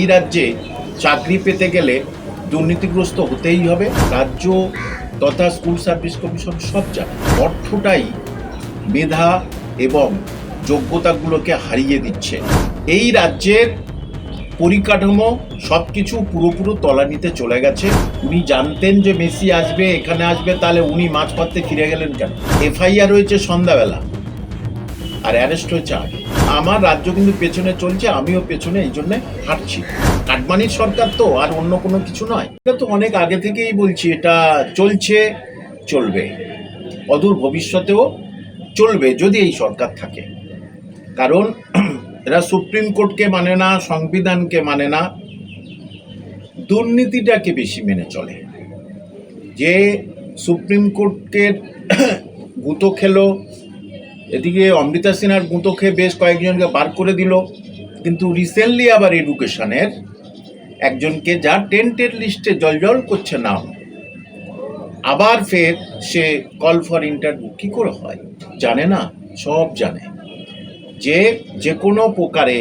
এই রাজ্যে চাকরি পেতে গেলে দুর্নীতিগ্রস্ত হতেই হবে। রাজ্য তথা স্কুল সার্ভিস কমিশন সব জানে। অর্থটাই মেধা এবং যোগ্যতাগুলোকে হারিয়ে দিচ্ছে। এই রাজ্যের পরিকাঠামো সব কিছু পুরোপুরো তলানিতে চলে গেছে। উনি জানতেন যে মেসি আসবে, এখানে আসবে, তাহলে উনি পাততে ফিরে গেলেন কেন? এফআইআর হয়েছে সন্ধ্যাবেলা। আর অ্যারেস্ট হয়েছে আগে। আমার রাজ্য কিন্তু পেছনে চলছে, আমিও পেছনে, এই জন্য হাঁটছি। কাটমানির সরকার তো, আর অন্য কোনো কিছু নয়। এটা তো অনেক আগে থেকেই বলছি, এটা চলছে, চলবে। অদূর ভবিষ্যতেও চলবে, যদি এই সরকার থাকে। কারণ এরা সুপ্রিম কোর্টকে মানে না, সংবিধানকে মানে না। দুর্নীতিটাকে বেশি মেনে চলে। যে সুপ্রিম কোর্টকে গুঁতো খেলো এদিকে অমৃতা সিনহার গুঁতো খেয়ে বেশ কয়েকজনকে বার করে দিল। কিন্তু রিসেন্টলি আবার এডুকেশনের একজনকে যা টেন্টের লিস্টে জলজল করছে নাম, আবার ফের সে কল ফর ইন্টারভিউ কী করে হয়? জানে না, সব জানে। যে যে কোনো প্রকারে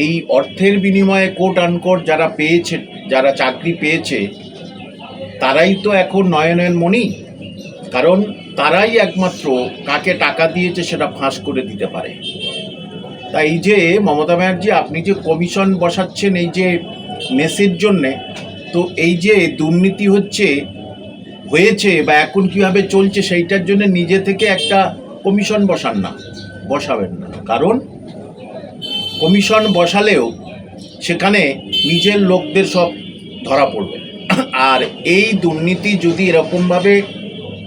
এই অর্থের বিনিময়ে কোট আনকোট যারা পেয়েছে, যারা চাকরি পেয়েছে, তারাই তো এখন নয়নের মণি কারণ তারাই একমাত্র কাকে টাকা দিয়েছে সেটা ফাঁস করে দিতে পারে। তাই এই যে মমতা ব্যানার্জি, আপনি যে কমিশন বসাচ্ছেন এই যে মেসের জন্যে, তো এই যে দুর্নীতি হচ্ছে, হয়েছে বা এখন কীভাবে চলছে সেইটার জন্য নিজে থেকে একটা কমিশন বসান না, বসাবেন না। কারণ কমিশন বসালেও সেখানে নিজের লোকদের সব ধরা পড়বে। আর এই দুর্নীতি যদি এরকমভাবে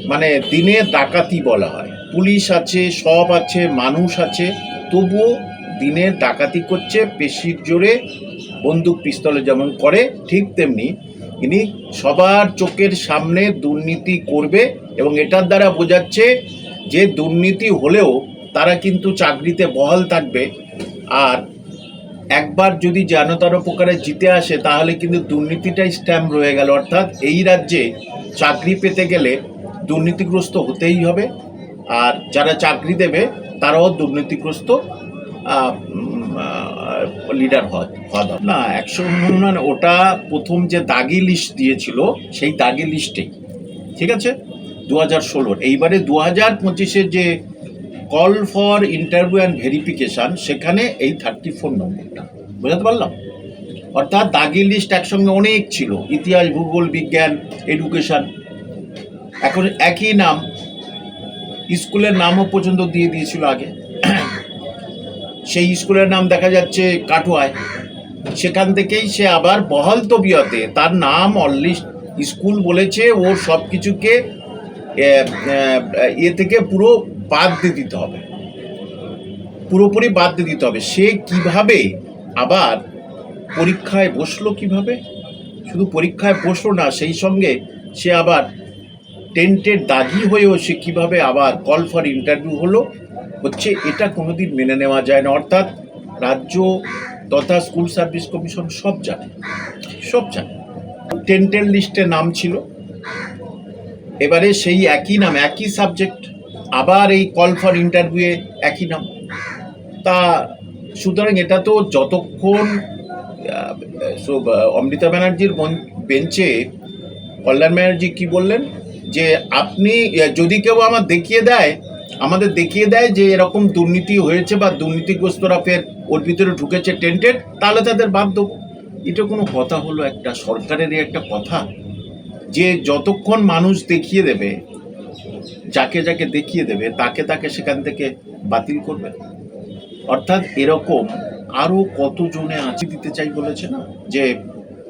মানে দিনে ডাকাতি বলা হয়। পুলিশ আছে, সব আছে, মানুষ আছে, তবুও দিনে ডাকাতি করছে, পেশির জোরে বন্দুক, পিস্তলে যেমন করে, ঠিক তেমনি ইনি সবার চোখের সামনে দুর্নীতি করবে এবং এটার দ্বারা বোঝাচ্ছে যে দুর্নীতি হলেও তারা কিন্তু চাকরিতে বহাল থাকবে। আর একবার যদি জানতার প্রকারে জিতে আসে, তাহলে কিন্তু দুর্নীতিটাই স্ট্যাম্প রয়ে গেল। অর্থাৎ এই রাজ্যে চাকরি পেতে গেলে দুর্নীতিগ্রস্ত হতেই হবে। আর যারা চাকরি দেবে, তারাও দুর্নীতিগ্রস্ত লিডার হওয়া না, একশো মানে ওটা প্রথম যে দাগি লিস্ট দিয়েছিল, সেই দাগি লিস্টেই ঠিক আছে? দু হাজার ষোলোর এইবারে দু হাজার পঁচিশের যে call for interview and verification সেখানে এই থার্টি ফোর নম্বরটা। বোঝাতে পারলাম? অর্থাৎ দাগি লিস্ট একসঙ্গে অনেক ছিল। ইতিহাস, ভূগোল, বিজ্ঞান এডুকেশন এখন একই নাম, স্কুলের নামও পর্যন্ত দিয়ে দিয়েছিল আগে। সেই স্কুলের নাম দেখা যাচ্ছে কাটোয়ায়। সেখান থেকেই সে আবার বহাল তবিয়তে তার নাম অললিস্ট স্কুল বলেছে, ও সব কিছুকে ইয়ে থেকে পুরো বাদ দিয়ে দিতে হবে। পুরোপুরি বাদ দিয়ে দিতে হবে। সে কীভাবে আবার পরীক্ষায় বসল কীভাবে? শুধু পরীক্ষায় বসল না, সেই সঙ্গে সে আবার টেন্টের দাগি হয়েও সে কীভাবে আবার কল ফর ইন্টারভিউ হলো, হচ্ছে এটা কোনোদিন মেনে নেওয়া যায় না। অর্থাৎ রাজ্য তথা স্কুল সার্ভিস কমিশন সব জানে সব জানে। টেন্টের লিস্টে নাম ছিল। এবারে সেই একই নাম, একই সাবজেক্ট, আবার এই কল ফর ইন্টারভিউয়ে একই নাম। তা সুতরাং এটা তো যতক্ষণ অমৃতা ব্যানার্জির বেঞ্চে কল্যাণ ব্যানার্জি কী বললেন? যে আপনি যদি কেউ আমার দেখিয়ে দেয়, আমাদের দেখিয়ে দেয় যে এরকম দুর্নীতি হয়েছে বা দুর্নীতিগ্রস্তরা ফের ওর ভিতরে ঢুকেছে টেন্টেড তাহলে তাদের বাদ দেবো। এটা কোনো কথা হলো একটা সরকারেরই একটা কথা। যে যতক্ষণ মানুষ দেখিয়ে দেবে, যাকে যাকে দেখিয়ে দেবে, তাকে তাকে সেখান থেকে বাতিল করবে। অর্থাৎ এরকম আরও কতজনে আঁচি দিতে চাই বলেছে না? যে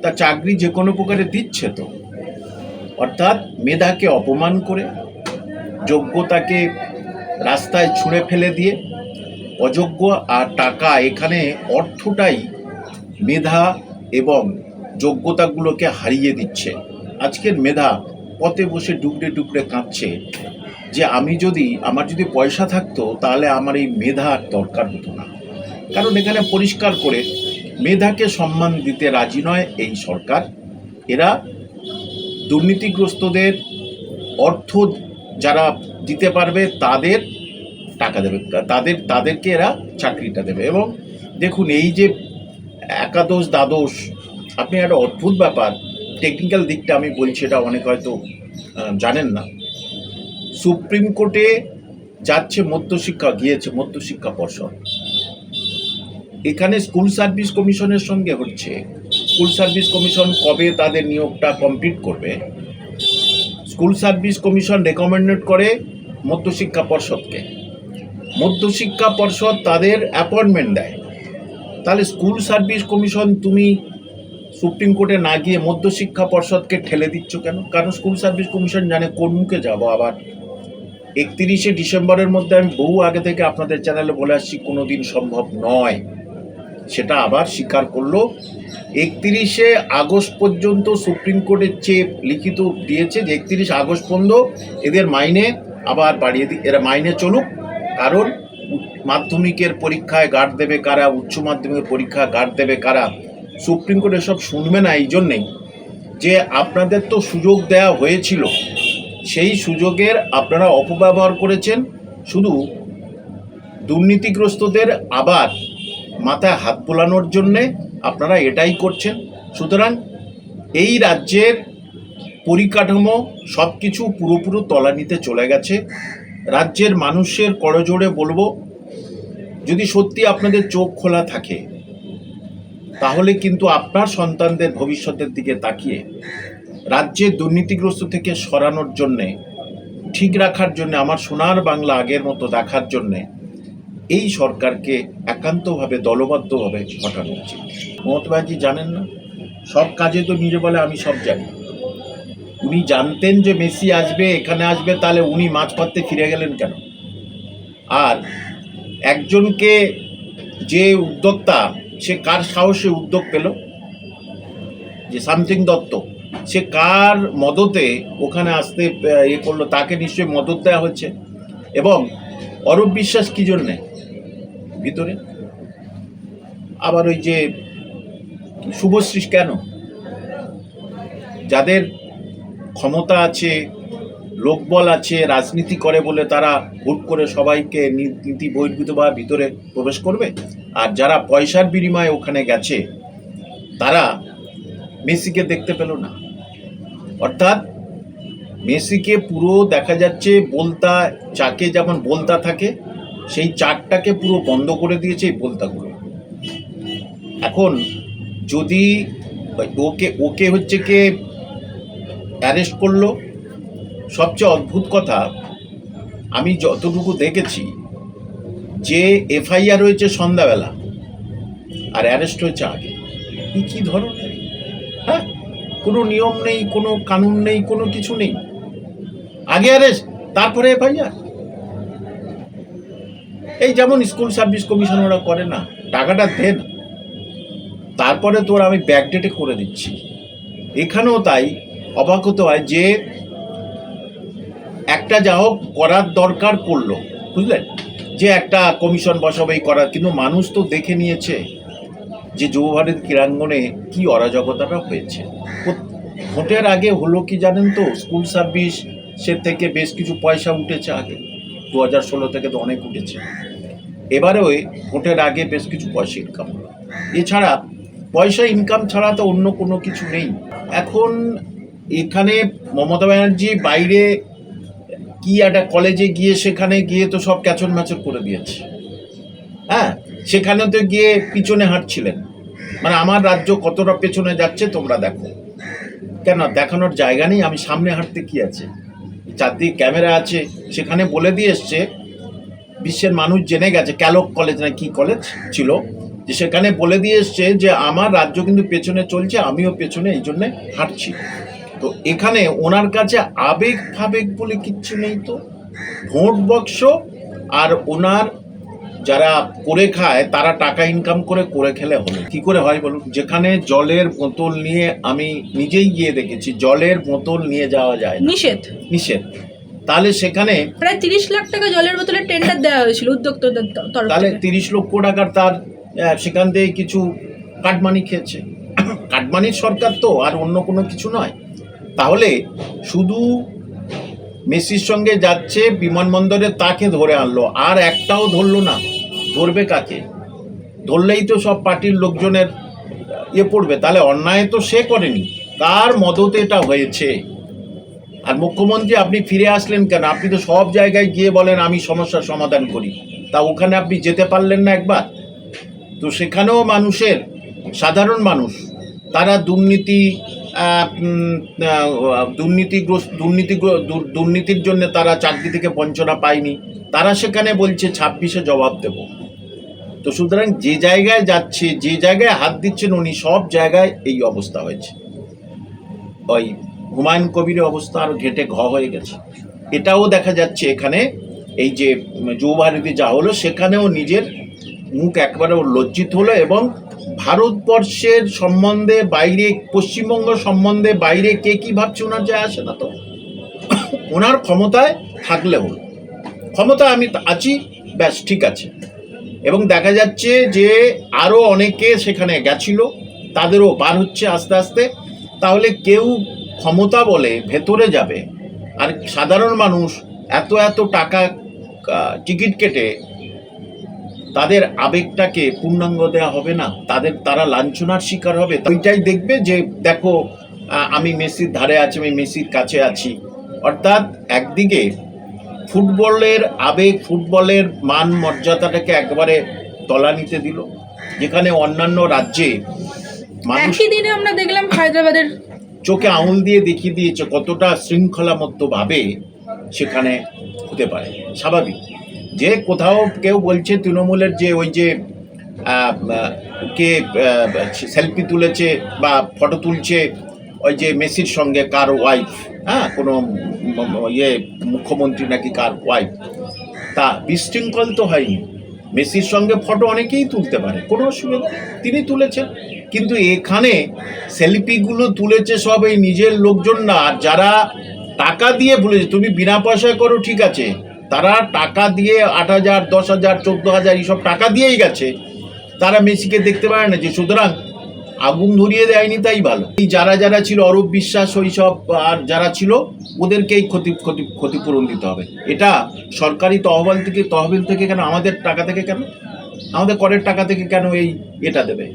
তা চাকরি যে কোনো প্রকারে দিচ্ছে তো। অর্থাৎ মেধাকে অপমান করে, যোগ্যতাকে রাস্তায় ছুঁড়ে ফেলে দিয়ে, অযোগ্য আর টাকা এখানে অর্থটাই মেধা এবং যোগ্যতাগুলোকে হারিয়ে দিচ্ছে। আজকের মেধা পথে বসে ডুবড়ে ডুবড়ে কাঁদছে যে আমি যদি, আমার যদি পয়সা থাকতো তাহলে আমার এই মেধা আর দরকার হতো না। কারণ এখানে পরিষ্কার করে, মেধাকে সম্মান দিতে রাজি নয় এই সরকার। এরা দুর্নীতিগ্রস্তদের অর্থ যারা দিতে পারবে, তাদের টাকা দেবে। তাদের, তাদেরকে এরা চাকরিটা দেবে। এবং দেখুন, এই যে একাদশ, দ্বাদশ, আপনি একটা অদ্ভুত ব্যাপার। টেকনিক্যাল দিকটা আমি বলছি, এটা অনেক হয়তো জানেন না। সুপ্রিম কোর্টে যাচ্ছে মধ্যশিক্ষা, গিয়েছে মধ্যশিক্ষা পর্ষদ। এখানে স্কুল সার্ভিস কমিশনের সঙ্গে হচ্ছে স্কুল সার্ভিস কমিশন কবে তাদের নিয়োগটা কমপ্লিট করবে? স্কুল সার্ভিস কমিশন রেকমেন্ডেড করে মধ্যশিক্ষা পর্ষদকে। মধ্যশিক্ষা পর্ষদ তাদের অ্যাপয়েন্টমেন্ট দেয়। তাহলে স্কুল সার্ভিস কমিশন তুমি সুপ্রিম কোর্টে না গিয়ে মধ্যশিক্ষা পর্ষদকে ঠেলে দিচ্ছ কেন? কারণ স্কুল সার্ভিস কমিশন জানে কোন মুখে যাব। আবার একত্রিশে ডিসেম্বরের মধ্যে আমি বহু আগে থেকে আপনাদের চ্যানেলে বলে আসছি কোনো দিন সম্ভব নয়। সেটা আবার স্বীকার করল। একত্রিশে আগস্ট পর্যন্ত সুপ্রিম কোর্টের চেয়ে লিখিত দিয়েছে যে একত্রিশ আগস্ট পর্যন্ত এদের মাইনে আবার বাড়িয়ে দিই এরা মাইনে চলুক। কারণ মাধ্যমিকের পরীক্ষায় গার্ড দেবে কারা, উচ্চ মাধ্যমিকের পরীক্ষা গার্ড দেবে কারা, সুপ্রিম কোর্ট এসব শুনবে না এই জন্যেই। যে আপনাদের তো সুযোগ দেওয়া হয়েছিল, সেই সুযোগের আপনারা অপব্যবহার করেছেন। শুধু দুর্নীতিগ্রস্তদের আবার মাথায় হাত বোলানোর জন্যে আপনারা এটাই করছেন। সুতরাং এই রাজ্যের পরিকাঠামো সব কিছু পুরোপুরো তলানিতে চলে গেছে। রাজ্যের মানুষের করজোড়ে বলব, যদি সত্যি আপনাদের চোখ খোলা থাকে, তাহলে কিন্তু আপনার সন্তানদের ভবিষ্যতের দিকে তাকিয়ে রাজ্যে দুর্নীতিগ্রস্ত থেকে সরানোর জন্যে, ঠিক রাখার জন্য, আমার সোনার বাংলা আগের মতো দেখার জন্যে এই সরকারকে একান্তভাবে, দলবদ্ধভাবে হটানো উচিত। মমতা ব্যানার্জি জানেন না? সব কাজে তো নিজে বলে আমি সব জানি। উনি জানতেন যে মেসি আসবে, এখানে আসবে, তাহলে উনি মাছ পাততে ফিরে গেলেন কেন? আর একজনকে যে উদ্যোক্তা, সে কার সাহসে উদ্যোগ পেল? যে সামথিং দত্ত, সে কার মদতে ওখানে আসতে ইয়ে করল, তাকে নিশ্চয়ই মদত দেওয়া হচ্ছে? এবং অরূপ বিশ্বাস কী জন্যে? ভিতরে। আবার ওই যে শুভশ্রী কেন? যাদের ক্ষমতা আছে, লোকবল আছে, রাজনীতি করে বলে তারা হুট করে সবাইকে নীতি বহির্ভূত বা ভিতরে প্রবেশ করবে, আর যারা পয়সার বিনিময়ে ওখানে গেছে, তারা মেসিকে দেখতে পেল না। অর্থাৎ মেসিকে পুরো দেখা যাচ্ছে বলতা চাকে যেমন বলতা থাকে সেই চারটাকে পুরো বন্ধ করে দিয়েছে এই বলতাগুলো। এখন যদি ওকে ওকে হচ্ছে কে অ্যারেস্ট করল, সবচেয়ে অদ্ভুত কথা, আমি যতটুকু দেখেছি যে এফআইআর হয়েছে সন্ধ্যাবেলা, আর অ্যারেস্ট হয়েছে আগে। এই কী ধরনের? হ্যাঁ? কোনো নিয়ম নেই, কোনো কানুন নেই, কোনো কিছু নেই। আগে অ্যারেস্ট তারপরে এফআইআর। এই যেমন স্কুল সার্ভিস কমিশন ওরা করে না, টাকাটা দে না। তারপরে তোর আমি ব্যাকডেটে করে দিচ্ছি। এখানেও তাই, অবাক হতে হয় যে একটা যা হোক করার দরকার করল বুঝলেন যে একটা কমিশন বসাবেই করার, কিন্তু মানুষ তো দেখে নিয়েছে যে যুবভারত ক্রীড়াঙ্গনে কি অরাজকতাটা হয়েছে। ভোটের আগে হলো কি জানেন তো, স্কুল সার্ভিস সে থেকে বেশ কিছু পয়সা উঠেছে আগে। দু হাজার ষোলো থেকে তো অনেক উঠেছে। এবারে ওই ভোটের আগে বেশ কিছু পয়সা ইনকাম হলো। এছাড়া পয়সা ইনকাম ছাড়া তো অন্য কোনো কিছু নেই। এখন এখানে মমতা ব্যানার্জি বাইরে কি একটা কলেজে গিয়ে সেখানে গিয়ে তো সব ক্যাচন ম্যাচন করে দিয়েছে। হ্যাঁ সেখানে তো গিয়ে পিছনে হাঁটছিলেন। মানে আমার রাজ্য কতটা পেছনে যাচ্ছে তোমরা দেখো। কেন? দেখানোর জায়গা নেই। আমি সামনে হাঁটতে কি আছে? চারদিকে ক্যামেরা আছে। সেখানে বলে দিয়ে এসছে বিশ্বের মানুষ জেনে গেছে ক্যালক কলেজ না কি কলেজ ছিল যে সেখানে বলে দিয়ে এসছে যে আমার রাজ্য কিন্তু পেছনে চলছে আমিও পেছনে এই জন্যে হাঁটছি। তো এখানে ওনার কাছে আবেগ ফাবেগ বলে কিচ্ছু নেই তো। ভোট বক্স আর ওনার যারা করে খায় তারা টাকা ইনকাম করে করে খেলে হলো কি করে হয় বলুন? যেখানে জলের বোতল নিয়ে আমি নিজেই গিয়ে দেখেছি জলের বোতল নিয়ে যাওয়া যায় নিষেধ। নিষেধ। তাহলে সেখানে প্রায় তিরিশ লাখ টাকা জলের বোতলের টেন্ডার দেওয়া হয়েছিল উদ্যোক্তাদের তরফ তাহলে তিরিশ লক্ষ টাকার তার সেখান থেকে কিছু কাটমানি খেয়েছে। কাটমানির সরকার তো আর অন্য কোনো কিছু নয়। তাহলে শুধু মেসির সঙ্গে যাচ্ছে বিমানবন্দরে তাকে ধরে আনলো আর একটাও ধরলো না। ধরবে কাকে? ধরলেই তো সব পার্টির লোকজনের ইয়ে পড়বে। তাহলে অন্যায় তো সে করেনি। তার মদতে এটা হয়েছে। আর মুখ্যমন্ত্রী আপনি ফিরে আসলেন কেন? আপনি তো সব জায়গায় গিয়ে বলেন, আমি সমস্যার সমাধান করি। তা ওখানে আপনি যেতে পারলেন না একবার? তো সেখানেও মানুষের, সাধারণ মানুষ, তারা দুর্নীতি দুর্নীতিগ্রস্ত দুর্নীতি দুর্নীতির জন্য তারা চাকরি থেকে বঞ্চনা পায়নি। তারা সেখানে বলছে, ছাব্বিশে জবাব দেব। তো সুতরাং যে জায়গায় যাচ্ছে, যে জায়গায় হাত দিচ্ছেন উনি, সব জায়গায় এই অবস্থা হয়েছে। ওই হুমায়ুন কবিরের অবস্থা আরও ঘেটে ঘ হয়ে গেছে। এটাও দেখা যাচ্ছে এখানে, এই যে যৌভারতী যা হলো, সেখানেও নিজের মুখ একবারে লজ্জিত হলো এবং ভারতবর্ষের সম্বন্ধে বাইরে, পশ্চিমবঙ্গ সম্বন্ধে বাইরে কে কী ভাবছে ওনার যায় আসে না তো। ওনার ক্ষমতায় থাকলে হলো ক্ষমতা আমি আছি, ব্যাস, ঠিক আছে। এবং দেখা যাচ্ছে যে আরও অনেকে সেখানে গেছিল, তাদেরও বার হচ্ছে আস্তে আস্তে। তাহলে কেউ ক্ষমতা বলে ভেতরে যাবে। আর সাধারণ মানুষ এত এত টাকা টিকিট কেটে তাদের আবেগটাকে পূর্ণাঙ্গ দেওয়া হবে না। তাদের, তারা লাঞ্ছনার শিকার হবে। ওইটাই দেখবে যে, দেখো আমি মেসির ধারে আছি, আমি মেসির কাছে আছি। অর্থাৎ একদিকে ফুটবলের আবেগ, ফুটবলের মান, মর্যাদাটাকে একবারে তলানিতে দিল, যেখানে অন্যান্য রাজ্যে একই দিনে আমরা দেখলাম হায়দ্রাবাদের চোখে আঙুল দিয়ে দেখিয়ে দিয়েছে কতটা শৃঙ্খলামত্তভাবে সেখানে হতে পারে। স্বাভাবিক। যে কোথাও কেউ বলছে তৃণমূলের যে ওই যে কে সেলফি তুলেছে বা ফটো তুলছে, ওই যে মেসির সঙ্গে কার ওয়াইফ হ্যাঁ কোনো ইয়ে মুখ্যমন্ত্রী নাকি কার ওয়াইফ তা বিশৃঙ্খল তো হয়নি। মেসির সঙ্গে ফটো অনেকেই তুলতে পারে, কোনো অসুবিধা। তিনি তুলেছেন, কিন্তু এখানে সেলফিগুলো তুলেছে সব এই নিজের লোকজন না, আর যারা টাকা দিয়ে ভুলেছে, তুমি বিনা পয়সায় করো, ঠিক আছে, তারা টাকা দিয়ে আট হাজার, দশ হাজার, চোদ্দ হাজার, এইসব টাকা দিয়েই গেছে তারা মেসিকে দেখতে পারে না যে, সুতরাং আগুন ধরিয়ে দেয়নি, তাই ভালো। এই যারা যারা ছিল, অরূপ বিশ্বাস ওই সব আর যারা ছিল, ওদেরকেই ক্ষতি ক্ষতি, ক্ষতিপূরণ দিতে হবে। এটা সরকারি তহবিল থেকে তহবিল থেকে কেন, আমাদের টাকা থেকে কেন? আমাদের করের টাকা থেকে কেন এই এটা দেবে?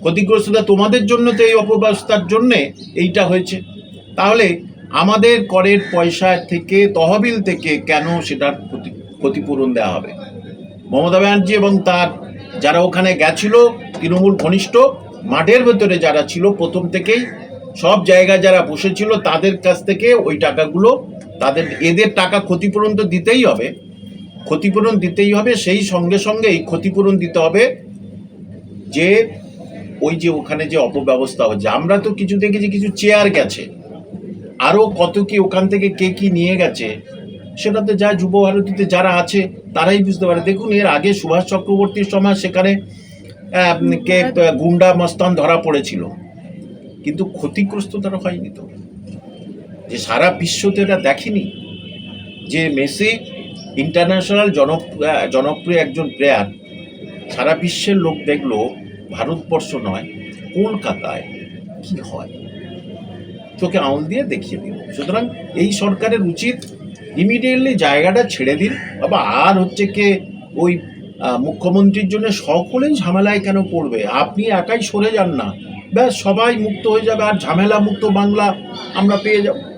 ক্ষতিগ্রস্ততা তোমাদের জন্য তো এই অপব্যবস্থার জন্যে এইটা হয়েছে। তাহলে আমাদের করের পয়সা থেকে, তহবিল থেকে কেন সেটার ক্ষতি, ক্ষতিপূরণ দেওয়া হবে? মমতা ব্যানার্জি এবং তার, যারা ওখানে গেছিল, তৃণমূল ঘনিষ্ঠ মাঠের ভেতরে যারা ছিল, প্রথম থেকেই সব জায়গায় যারা বসেছিল, তাদের কাছ থেকে ওই টাকাগুলো, তাদের, এদের টাকা ক্ষতিপূরণ তো দিতেই হবে। ক্ষতিপূরণ দিতেই হবে, সেই সঙ্গে সঙ্গে এই ক্ষতিপূরণ দিতে হবে যে, ওই যে ওখানে যে অপব্যবস্থা হচ্ছে। আমরা তো কিছু দেখেছি, কিছু চেয়ার গেছে। আরও কত কি ওখান থেকে কে কি নিয়ে গেছে সেটাতে যা যুব ভারতীতে যারা আছে, তারাই বুঝতে পারে। দেখুন, এর আগে সুভাষ চক্রবর্তীর সময় সেখানে কে গুন্ডা মস্তান ধরা পড়েছিল। কিন্তু ক্ষতিগ্রস্ত তারা হয়নি তো। যে সারা বিশ্বতে এটা দেখেনি, যে মেসি ইন্টারন্যাশনাল জন জনপ্রিয় একজন প্লেয়ার সারা বিশ্বের লোক দেখল, ভারতবর্ষ নয়, কলকাতায় কি হয়? তোকে আঙুল দিয়ে দেখিয়ে দিল। সুতরাং এই সরকারের উচিত ইমিডিয়েটলি জায়গাটা ছেড়ে দিন। বাবা আর হচ্ছে কে, ওই মুখ্যমন্ত্রীর জন্য সকলেই ঝামেলায় কেন পড়বে? আপনি একাই সরে যান না। ব্যাস, সবাই মুক্ত হয়ে যাবে। আর ঝামেলা মুক্ত বাংলা আমরা পেয়ে যাব।